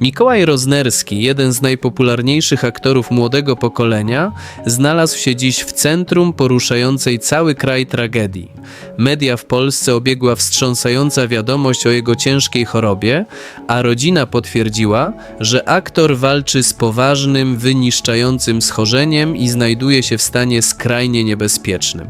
Mikołaj Roznerski, jeden z najpopularniejszych aktorów młodego pokolenia, znalazł się dziś w centrum poruszającej cały kraj tragedii. Media w Polsce obiegła wstrząsająca wiadomość o jego ciężkiej chorobie, a rodzina potwierdziła, że aktor walczy z poważnym, wyniszczającym schorzeniem i znajduje się w stanie skrajnie niebezpiecznym.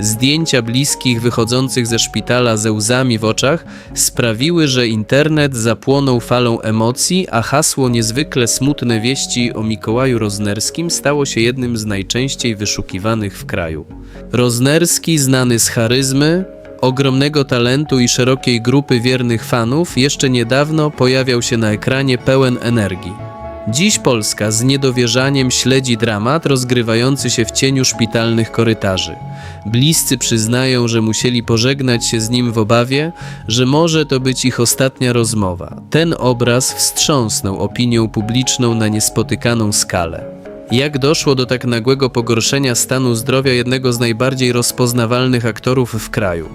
Zdjęcia bliskich wychodzących ze szpitala ze łzami w oczach sprawiły, że internet zapłonął falą emocji, a hasło niezwykle smutne wieści o Mikołaju Roznerskim stało się jednym z najczęściej wyszukiwanych w kraju. Roznerski, znany z charyzmy, ogromnego talentu i szerokiej grupy wiernych fanów, jeszcze niedawno pojawiał się na ekranie pełen energii. Dziś Polska z niedowierzaniem śledzi dramat rozgrywający się w cieniu szpitalnych korytarzy. Bliscy przyznają, że musieli pożegnać się z nim w obawie, że może to być ich ostatnia rozmowa. Ten obraz wstrząsnął opinią publiczną na niespotykaną skalę. Jak doszło do tak nagłego pogorszenia stanu zdrowia jednego z najbardziej rozpoznawalnych aktorów w kraju?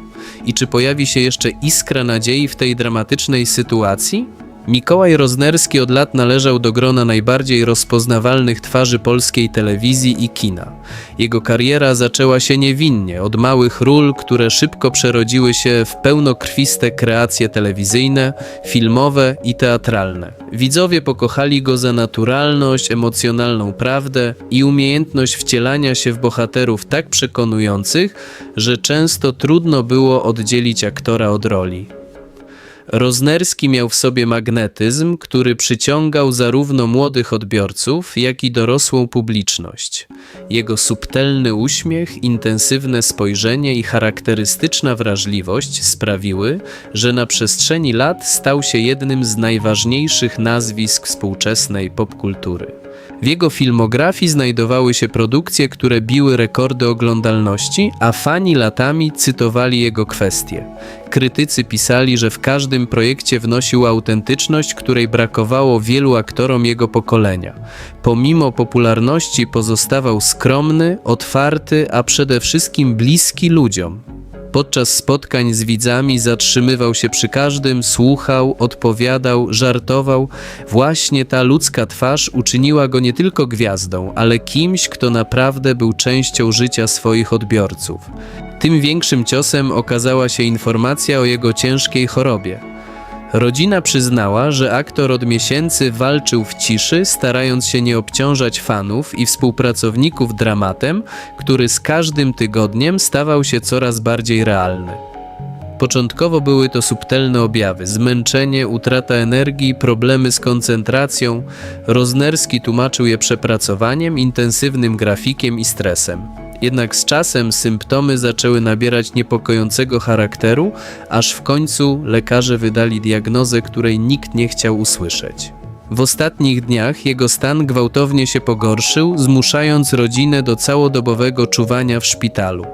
I czy pojawi się jeszcze iskra nadziei w tej dramatycznej sytuacji? Mikołaj Roznerski od lat należał do grona najbardziej rozpoznawalnych twarzy polskiej telewizji i kina. Jego kariera zaczęła się niewinnie, od małych ról, które szybko przerodziły się w pełnokrwiste kreacje telewizyjne, filmowe i teatralne. Widzowie pokochali go za naturalność, emocjonalną prawdę i umiejętność wcielania się w bohaterów tak przekonujących, że często trudno było oddzielić aktora od roli. Roznerski miał w sobie magnetyzm, który przyciągał zarówno młodych odbiorców, jak i dorosłą publiczność. Jego subtelny uśmiech, intensywne spojrzenie i charakterystyczna wrażliwość sprawiły, że na przestrzeni lat stał się jednym z najważniejszych nazwisk współczesnej popkultury. W jego filmografii znajdowały się produkcje, które biły rekordy oglądalności, a fani latami cytowali jego kwestie. Krytycy pisali, że w każdym projekcie wnosił autentyczność, której brakowało wielu aktorom jego pokolenia. Pomimo popularności pozostawał skromny, otwarty, a przede wszystkim bliski ludziom. Podczas spotkań z widzami zatrzymywał się przy każdym, słuchał, odpowiadał, żartował. Właśnie ta ludzka twarz uczyniła go nie tylko gwiazdą, ale kimś, kto naprawdę był częścią życia swoich odbiorców. Tym większym ciosem okazała się informacja o jego ciężkiej chorobie. Rodzina przyznała, że aktor od miesięcy walczył w ciszy, starając się nie obciążać fanów i współpracowników dramatem, który z każdym tygodniem stawał się coraz bardziej realny. Początkowo były to subtelne objawy: zmęczenie, utrata energii, problemy z koncentracją. Roznerski tłumaczył je przepracowaniem, intensywnym grafikiem i stresem. Jednak z czasem symptomy zaczęły nabierać niepokojącego charakteru, aż w końcu lekarze wydali diagnozę, której nikt nie chciał usłyszeć. W ostatnich dniach jego stan gwałtownie się pogorszył, zmuszając rodzinę do całodobowego czuwania w szpitalu.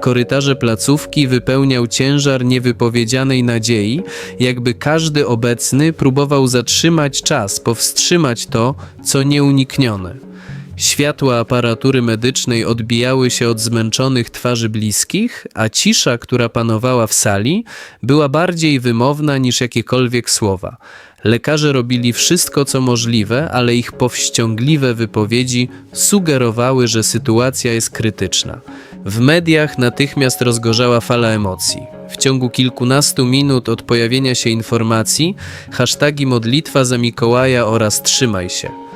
Korytarze placówki wypełniał ciężar niewypowiedzianej nadziei, jakby każdy obecny próbował zatrzymać czas, powstrzymać to, co nieuniknione. Światła aparatury medycznej odbijały się od zmęczonych twarzy bliskich, a cisza, która panowała w sali, była bardziej wymowna niż jakiekolwiek słowa. Lekarze robili wszystko, co możliwe, ale ich powściągliwe wypowiedzi sugerowały, że sytuacja jest krytyczna. W mediach natychmiast rozgorzała fala emocji. W ciągu kilkunastu minut od pojawienia się informacji, hasztagi modlitwa za Mikołaja oraz trzymaj się.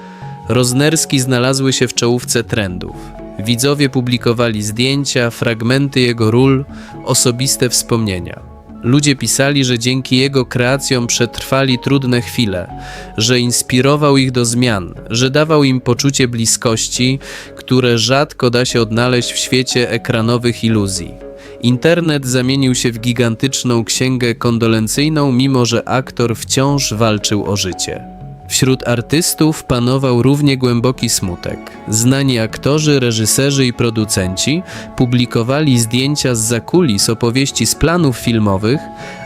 Roznerski znalazły się w czołówce trendów. Widzowie publikowali zdjęcia, fragmenty jego ról, osobiste wspomnienia. Ludzie pisali, że dzięki jego kreacjom przetrwali trudne chwile, że inspirował ich do zmian, że dawał im poczucie bliskości, które rzadko da się odnaleźć w świecie ekranowych iluzji. Internet zamienił się w gigantyczną księgę kondolencyjną, mimo że aktor wciąż walczył o życie. Wśród artystów panował równie głęboki smutek. Znani aktorzy, reżyserzy i producenci publikowali zdjęcia z zakulis, opowieści z planów filmowych,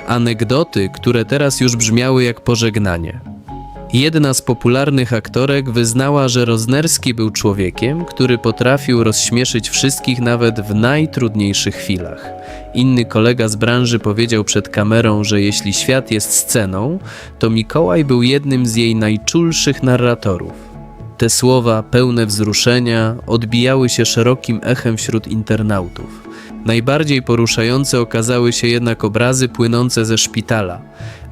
anegdoty, które teraz już brzmiały jak pożegnanie. Jedna z popularnych aktorek wyznała, że Roznerski był człowiekiem, który potrafił rozśmieszyć wszystkich nawet w najtrudniejszych chwilach. Inny kolega z branży powiedział przed kamerą, że jeśli świat jest sceną, to Mikołaj był jednym z jej najczulszych narratorów. Te słowa, pełne wzruszenia, odbijały się szerokim echem wśród internautów. Najbardziej poruszające okazały się jednak obrazy płynące ze szpitala.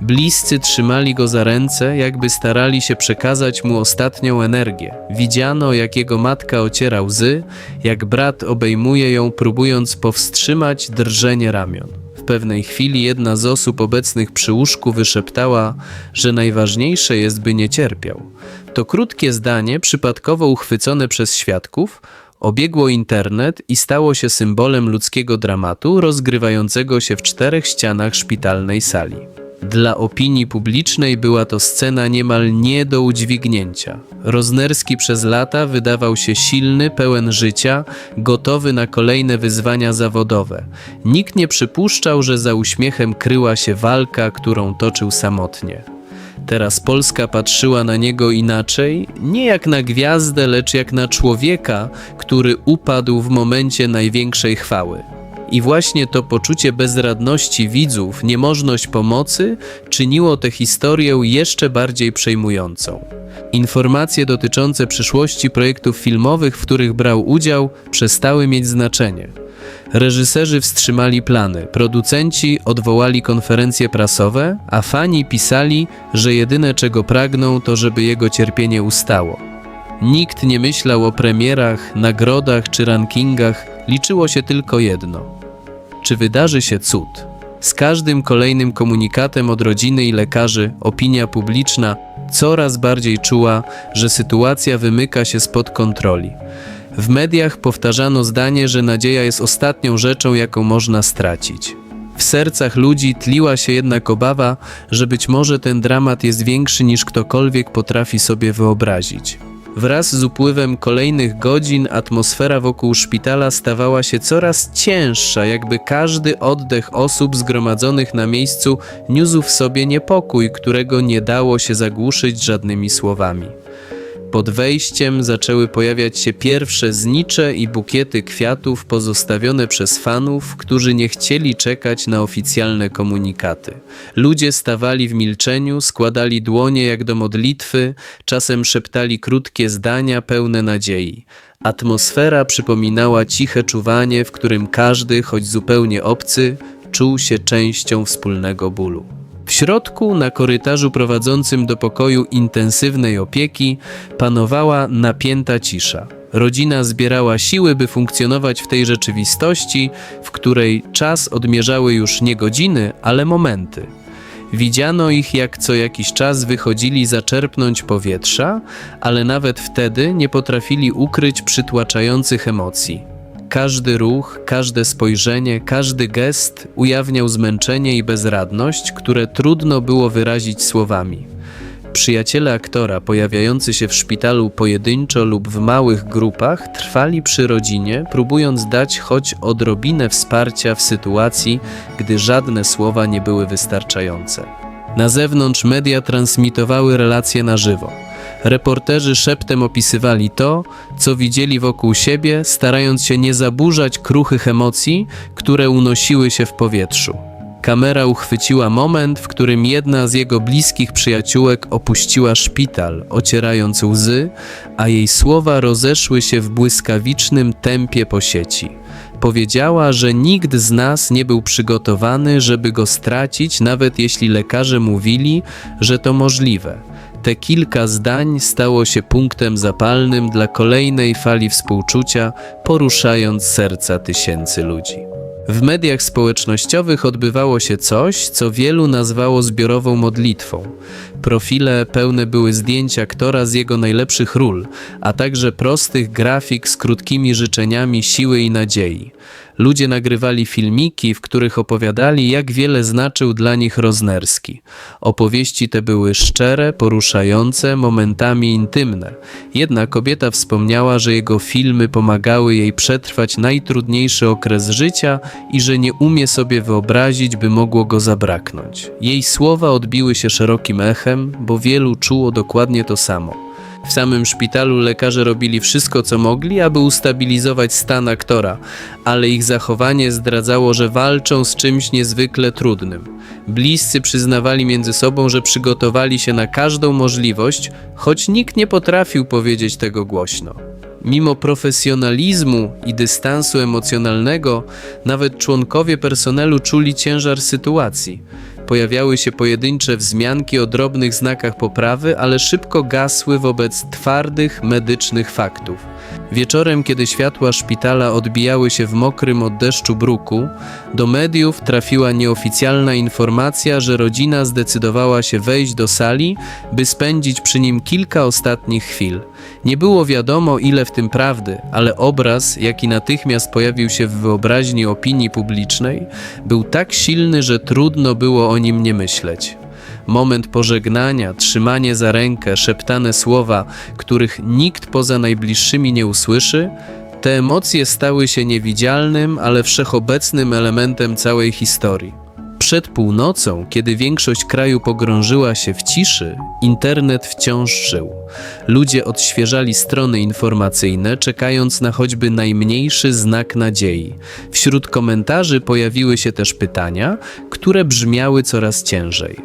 Bliscy trzymali go za ręce, jakby starali się przekazać mu ostatnią energię. Widziano, jak jego matka ociera łzy, jak brat obejmuje ją, próbując powstrzymać drżenie ramion. W pewnej chwili jedna z osób obecnych przy łóżku wyszeptała, że najważniejsze jest, by nie cierpiał. To krótkie zdanie, przypadkowo uchwycone przez świadków, obiegło internet i stało się symbolem ludzkiego dramatu rozgrywającego się w czterech ścianach szpitalnej sali. Dla opinii publicznej była to scena niemal nie do udźwignięcia. Roznerski przez lata wydawał się silny, pełen życia, gotowy na kolejne wyzwania zawodowe. Nikt nie przypuszczał, że za uśmiechem kryła się walka, którą toczył samotnie. Teraz Polska patrzyła na niego inaczej, nie jak na gwiazdę, lecz jak na człowieka, który upadł w momencie największej chwały. I właśnie to poczucie bezradności widzów, niemożność pomocy, czyniło tę historię jeszcze bardziej przejmującą. Informacje dotyczące przyszłości projektów filmowych, w których brał udział, przestały mieć znaczenie. Reżyserzy wstrzymali plany, producenci odwołali konferencje prasowe, a fani pisali, że jedyne czego pragną to żeby jego cierpienie ustało. Nikt nie myślał o premierach, nagrodach czy rankingach, liczyło się tylko jedno. Czy wydarzy się cud? Z każdym kolejnym komunikatem od rodziny i lekarzy opinia publiczna coraz bardziej czuła, że sytuacja wymyka się spod kontroli. W mediach powtarzano zdanie, że nadzieja jest ostatnią rzeczą, jaką można stracić. W sercach ludzi tliła się jednak obawa, że być może ten dramat jest większy niż ktokolwiek potrafi sobie wyobrazić. Wraz z upływem kolejnych godzin atmosfera wokół szpitala stawała się coraz cięższa, jakby każdy oddech osób zgromadzonych na miejscu niósł w sobie niepokój, którego nie dało się zagłuszyć żadnymi słowami. Pod wejściem zaczęły pojawiać się pierwsze znicze i bukiety kwiatów pozostawione przez fanów, którzy nie chcieli czekać na oficjalne komunikaty. Ludzie stawali w milczeniu, składali dłonie jak do modlitwy, czasem szeptali krótkie zdania pełne nadziei. Atmosfera przypominała ciche czuwanie, w którym każdy, choć zupełnie obcy, czuł się częścią wspólnego bólu. Środku, na korytarzu prowadzącym do pokoju intensywnej opieki, panowała napięta cisza. Rodzina zbierała siły, by funkcjonować w tej rzeczywistości, w której czas odmierzały już nie godziny, ale momenty. Widziano ich, jak co jakiś czas wychodzili zaczerpnąć powietrza, ale nawet wtedy nie potrafili ukryć przytłaczających emocji. Każdy ruch, każde spojrzenie, każdy gest ujawniał zmęczenie i bezradność, które trudno było wyrazić słowami. Przyjaciele aktora, pojawiający się w szpitalu pojedynczo lub w małych grupach, trwali przy rodzinie, próbując dać choć odrobinę wsparcia w sytuacji, gdy żadne słowa nie były wystarczające. Na zewnątrz media transmitowały relacje na żywo. Reporterzy szeptem opisywali to, co widzieli wokół siebie, starając się nie zaburzać kruchych emocji, które unosiły się w powietrzu. Kamera uchwyciła moment, w którym jedna z jego bliskich przyjaciółek opuściła szpital, ocierając łzy, a jej słowa rozeszły się w błyskawicznym tempie po sieci. Powiedziała, że nikt z nas nie był przygotowany, żeby go stracić, nawet jeśli lekarze mówili, że to możliwe. Te kilka zdań stało się punktem zapalnym dla kolejnej fali współczucia, poruszając serca tysięcy ludzi. W mediach społecznościowych odbywało się coś, co wielu nazwało zbiorową modlitwą. Profile pełne były zdjęć aktora z jego najlepszych ról, a także prostych grafik z krótkimi życzeniami siły i nadziei. Ludzie nagrywali filmiki, w których opowiadali, jak wiele znaczył dla nich Roznerski. Opowieści te były szczere, poruszające, momentami intymne. Jedna kobieta wspomniała, że jego filmy pomagały jej przetrwać najtrudniejszy okres życia i że nie umie sobie wyobrazić, by mogło go zabraknąć. Jej słowa odbiły się szerokim echem, bo wielu czuło dokładnie to samo. W samym szpitalu lekarze robili wszystko, co mogli, aby ustabilizować stan aktora, ale ich zachowanie zdradzało, że walczą z czymś niezwykle trudnym. Bliscy przyznawali między sobą, że przygotowali się na każdą możliwość, choć nikt nie potrafił powiedzieć tego głośno. Mimo profesjonalizmu i dystansu emocjonalnego, nawet członkowie personelu czuli ciężar sytuacji. Pojawiały się pojedyncze wzmianki o drobnych znakach poprawy, ale szybko gasły wobec twardych medycznych faktów. Wieczorem, kiedy światła szpitala odbijały się w mokrym od deszczu bruku, do mediów trafiła nieoficjalna informacja, że rodzina zdecydowała się wejść do sali, by spędzić przy nim kilka ostatnich chwil. Nie było wiadomo, ile w tym prawdy, ale obraz, jaki natychmiast pojawił się w wyobraźni opinii publicznej, był tak silny, że trudno było o nim nie myśleć. Moment pożegnania, trzymanie za rękę, szeptane słowa, których nikt poza najbliższymi nie usłyszy, te emocje stały się niewidzialnym, ale wszechobecnym elementem całej historii. Przed północą, kiedy większość kraju pogrążyła się w ciszy, internet wciąż żył. Ludzie odświeżali strony informacyjne, czekając na choćby najmniejszy znak nadziei. Wśród komentarzy pojawiły się też pytania, które brzmiały coraz ciężej.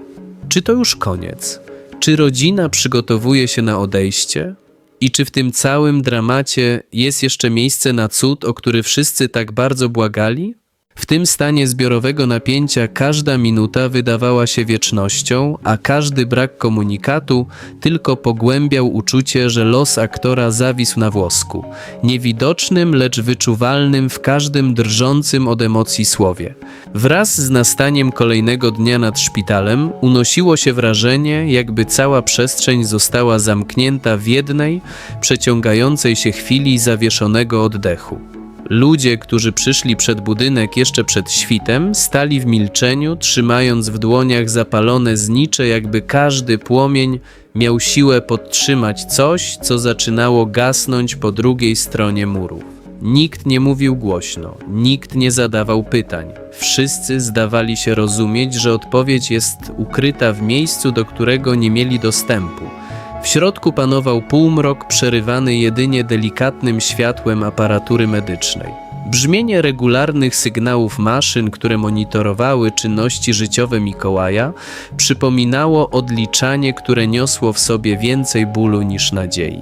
Czy to już koniec? Czy rodzina przygotowuje się na odejście? I czy w tym całym dramacie jest jeszcze miejsce na cud, o który wszyscy tak bardzo błagali? W tym stanie zbiorowego napięcia każda minuta wydawała się wiecznością, a każdy brak komunikatu tylko pogłębiał uczucie, że los aktora zawisł na włosku, niewidocznym, lecz wyczuwalnym w każdym drżącym od emocji słowie. Wraz z nastaniem kolejnego dnia nad szpitalem unosiło się wrażenie, jakby cała przestrzeń została zamknięta w jednej, przeciągającej się chwili zawieszonego oddechu. Ludzie, którzy przyszli przed budynek jeszcze przed świtem, stali w milczeniu, trzymając w dłoniach zapalone znicze, jakby każdy płomień miał siłę podtrzymać coś, co zaczynało gasnąć po drugiej stronie murów. Nikt nie mówił głośno, nikt nie zadawał pytań. Wszyscy zdawali się rozumieć, że odpowiedź jest ukryta w miejscu, do którego nie mieli dostępu. W środku panował półmrok przerywany jedynie delikatnym światłem aparatury medycznej. Brzmienie regularnych sygnałów maszyn, które monitorowały czynności życiowe Mikołaja, przypominało odliczanie, które niosło w sobie więcej bólu niż nadziei.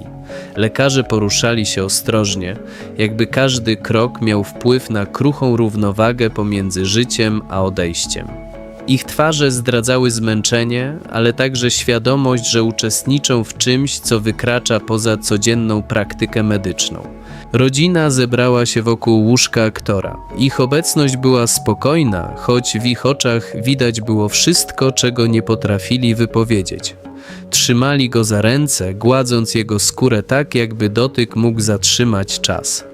Lekarze poruszali się ostrożnie, jakby każdy krok miał wpływ na kruchą równowagę pomiędzy życiem a odejściem. Ich twarze zdradzały zmęczenie, ale także świadomość, że uczestniczą w czymś, co wykracza poza codzienną praktykę medyczną. Rodzina zebrała się wokół łóżka aktora. Ich obecność była spokojna, choć w ich oczach widać było wszystko, czego nie potrafili wypowiedzieć. Trzymali go za ręce, gładząc jego skórę tak, jakby dotyk mógł zatrzymać czas.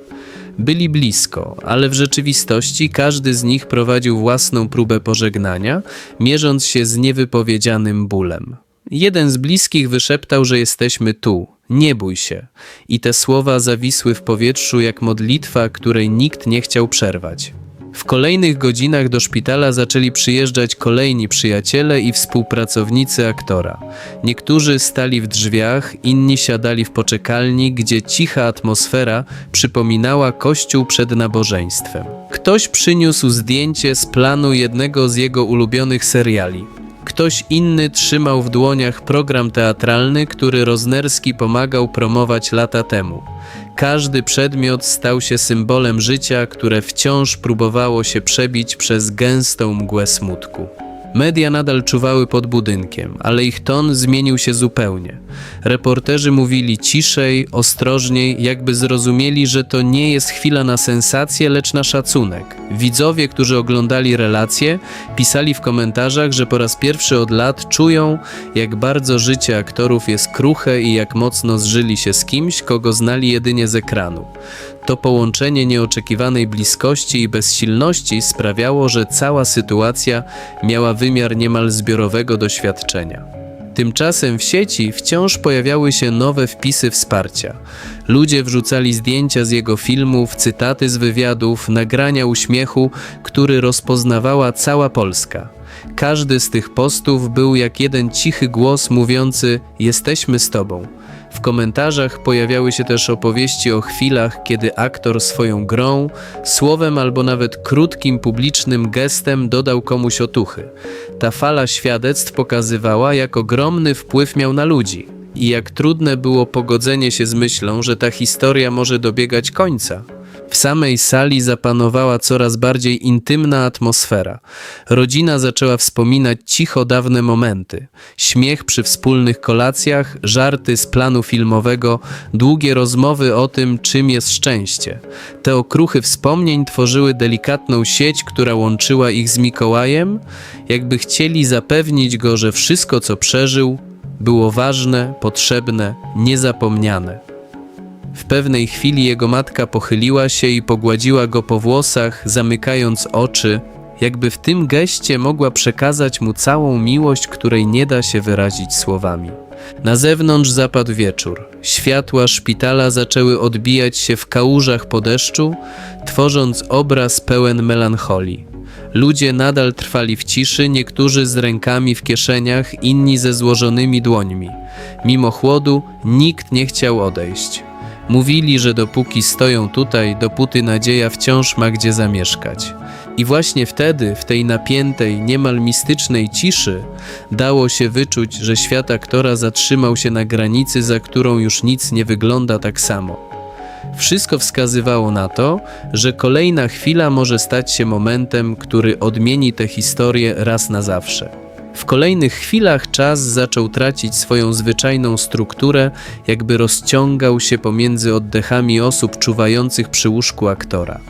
Byli blisko, ale w rzeczywistości każdy z nich prowadził własną próbę pożegnania, mierząc się z niewypowiedzianym bólem. Jeden z bliskich wyszeptał, że jesteśmy tu, nie bój się, i te słowa zawisły w powietrzu jak modlitwa, której nikt nie chciał przerwać. W kolejnych godzinach do szpitala zaczęli przyjeżdżać kolejni przyjaciele i współpracownicy aktora. Niektórzy stali w drzwiach, inni siadali w poczekalni, gdzie cicha atmosfera przypominała kościół przed nabożeństwem. Ktoś przyniósł zdjęcie z planu jednego z jego ulubionych seriali. Ktoś inny trzymał w dłoniach program teatralny, który Roznerski pomagał promować lata temu. Każdy przedmiot stał się symbolem życia, które wciąż próbowało się przebić przez gęstą mgłę smutku. Media nadal czuwały pod budynkiem, ale ich ton zmienił się zupełnie. Reporterzy mówili ciszej, ostrożniej, jakby zrozumieli, że to nie jest chwila na sensację, lecz na szacunek. Widzowie, którzy oglądali relacje, pisali w komentarzach, że po raz pierwszy od lat czują, jak bardzo życie aktorów jest kruche i jak mocno zżyli się z kimś, kogo znali jedynie z ekranu. To połączenie nieoczekiwanej bliskości i bezsilności sprawiało, że cała sytuacja miała wymiar niemal zbiorowego doświadczenia. Tymczasem w sieci wciąż pojawiały się nowe wpisy wsparcia. Ludzie wrzucali zdjęcia z jego filmów, cytaty z wywiadów, nagrania uśmiechu, który rozpoznawała cała Polska. Każdy z tych postów był jak jeden cichy głos mówiący: Jesteśmy z Tobą. W komentarzach pojawiały się też opowieści o chwilach, kiedy aktor swoją grą, słowem albo nawet krótkim publicznym gestem dodał komuś otuchy. Ta fala świadectw pokazywała, jak ogromny wpływ miał na ludzi i jak trudne było pogodzenie się z myślą, że ta historia może dobiegać końca. W samej sali zapanowała coraz bardziej intymna atmosfera. Rodzina zaczęła wspominać cicho dawne momenty. Śmiech przy wspólnych kolacjach, żarty z planu filmowego, długie rozmowy o tym, czym jest szczęście. Te okruchy wspomnień tworzyły delikatną sieć, która łączyła ich z Mikołajem, jakby chcieli zapewnić go, że wszystko, co przeżył, było ważne, potrzebne, niezapomniane. W pewnej chwili jego matka pochyliła się i pogładziła go po włosach, zamykając oczy, jakby w tym geście mogła przekazać mu całą miłość, której nie da się wyrazić słowami. Na zewnątrz zapadł wieczór. Światła szpitala zaczęły odbijać się w kałużach po deszczu, tworząc obraz pełen melancholii. Ludzie nadal trwali w ciszy, niektórzy z rękami w kieszeniach, inni ze złożonymi dłońmi. Mimo chłodu nikt nie chciał odejść. Mówili, że dopóki stoją tutaj, dopóty nadzieja wciąż ma gdzie zamieszkać. I właśnie wtedy, w tej napiętej, niemal mistycznej ciszy, dało się wyczuć, że świat aktora zatrzymał się na granicy, za którą już nic nie wygląda tak samo. Wszystko wskazywało na to, że kolejna chwila może stać się momentem, który odmieni tę historię raz na zawsze. W kolejnych chwilach czas zaczął tracić swoją zwyczajną strukturę, jakby rozciągał się pomiędzy oddechami osób czuwających przy łóżku aktora.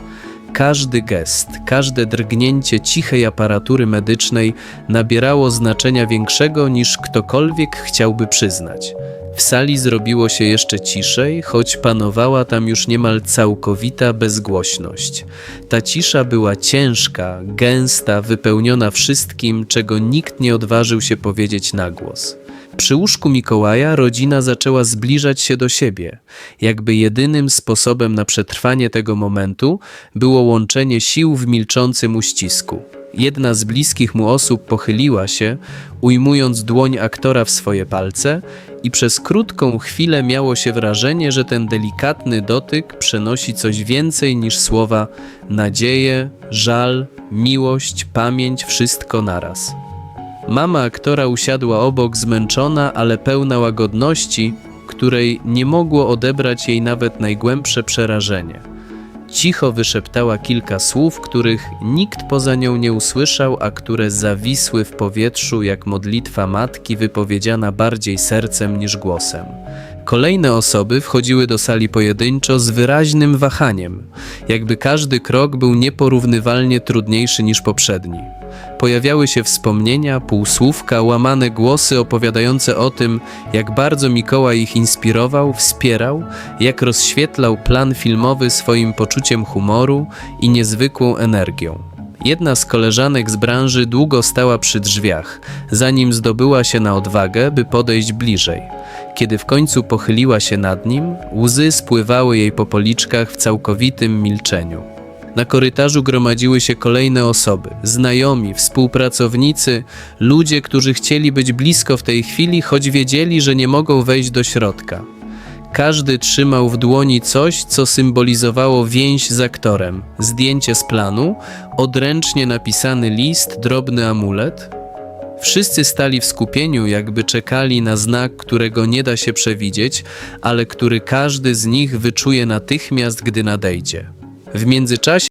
Każdy gest, każde drgnięcie cichej aparatury medycznej nabierało znaczenia większego niż ktokolwiek chciałby przyznać. W sali zrobiło się jeszcze ciszej, choć panowała tam już niemal całkowita bezgłośność. Ta cisza była ciężka, gęsta, wypełniona wszystkim, czego nikt nie odważył się powiedzieć na głos. Przy łóżku Mikołaja rodzina zaczęła zbliżać się do siebie, jakby jedynym sposobem na przetrwanie tego momentu było łączenie sił w milczącym uścisku. Jedna z bliskich mu osób pochyliła się, ujmując dłoń aktora w swoje palce, i przez krótką chwilę miało się wrażenie, że ten delikatny dotyk przenosi coś więcej niż słowa nadzieję, żal, miłość, pamięć, wszystko naraz. Mama aktora usiadła obok, zmęczona, ale pełna łagodności, której nie mogło odebrać jej nawet najgłębsze przerażenie. Cicho wyszeptała kilka słów, których nikt poza nią nie usłyszał, a które zawisły w powietrzu jak modlitwa matki wypowiedziana bardziej sercem niż głosem. Kolejne osoby wchodziły do sali pojedynczo z wyraźnym wahaniem, jakby każdy krok był nieporównywalnie trudniejszy niż poprzedni. Pojawiały się wspomnienia, półsłówka, łamane głosy opowiadające o tym, jak bardzo Mikołaj ich inspirował, wspierał, jak rozświetlał plan filmowy swoim poczuciem humoru i niezwykłą energią. Jedna z koleżanek z branży długo stała przy drzwiach, zanim zdobyła się na odwagę, by podejść bliżej. Kiedy w końcu pochyliła się nad nim, łzy spływały jej po policzkach w całkowitym milczeniu. Na korytarzu gromadziły się kolejne osoby, znajomi, współpracownicy, ludzie, którzy chcieli być blisko w tej chwili, choć wiedzieli, że nie mogą wejść do środka. Każdy trzymał w dłoni coś, co symbolizowało więź z aktorem, zdjęcie z planu, odręcznie napisany list, drobny amulet. Wszyscy stali w skupieniu, jakby czekali na znak, którego nie da się przewidzieć, ale który każdy z nich wyczuje natychmiast, gdy nadejdzie. W międzyczasie